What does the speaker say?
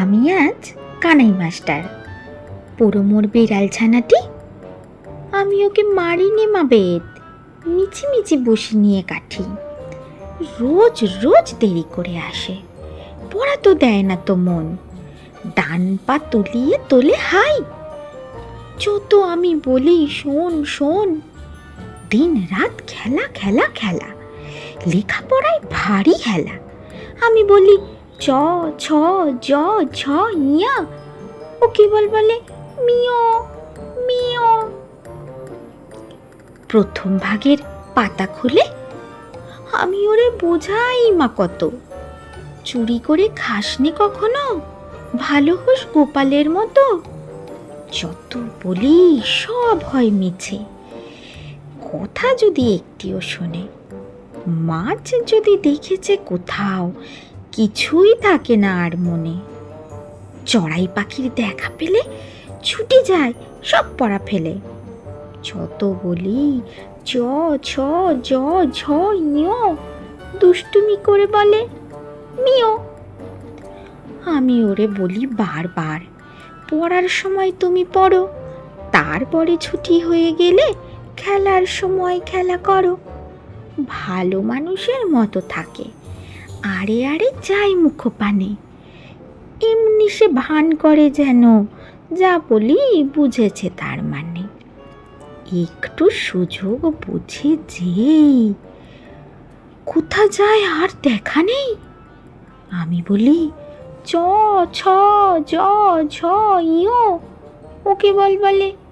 আমি আজ কানাই মাস্টার। পুরো মোর বিড়াল ছানাটি আমি ওকে মারিনি মা বেদ, মিছি মিছি বসে নিয়ে কাঠি। রোজ রোজ দেরি করে আসে, পড়া তো দেয় না তো মন। ডান পা তুলিয়ে তোলে হাই। যত আমি বলি শোন শোন। দিন রাত খেলা খেলা খেলা। লেখাপড়ায় ভারী হেলা। আমি বলি চ ছ, জ, ঝ ইয়া ও কেবল বলে মিও মিও প্রথম ভাগের পাতা খুলে আমি ওরে বোঝাই মা কত। চুরি করে খাসনি কখনো? ভালো হোস গোপালের মতো? যত বলি সব হয় মিছে। কথা যদি একটিও শোনে, মাছ যদি দেখেছে কোথাও কিছুই থাকে না আর মনে। চড়াই পাখির দেখা পেলে ছুটে যায়, সব পড়া ফেলে। যত বলি চ ছ জ, ঝ দুষ্টুমি করে বলে মিও আমি ওরে বলি বারবার, পড়ার সময় তুমি পড়ো, তারপরে ছুটি হয়ে গেলে খেলার সময় খেলা করো। ভালো মানুষের মতো থাকে আরে আরে যাই মুখপানে। এমনি সে ভান করে যেন, যা বলি বুঝেছে তার মানে। একটু সুযোগ বুঝে যেই। কোথা যায় আর দেখা নেই? আমি বলি, চ, ছ, জ, ঝ ইয় ও কেবল বলে। মিয়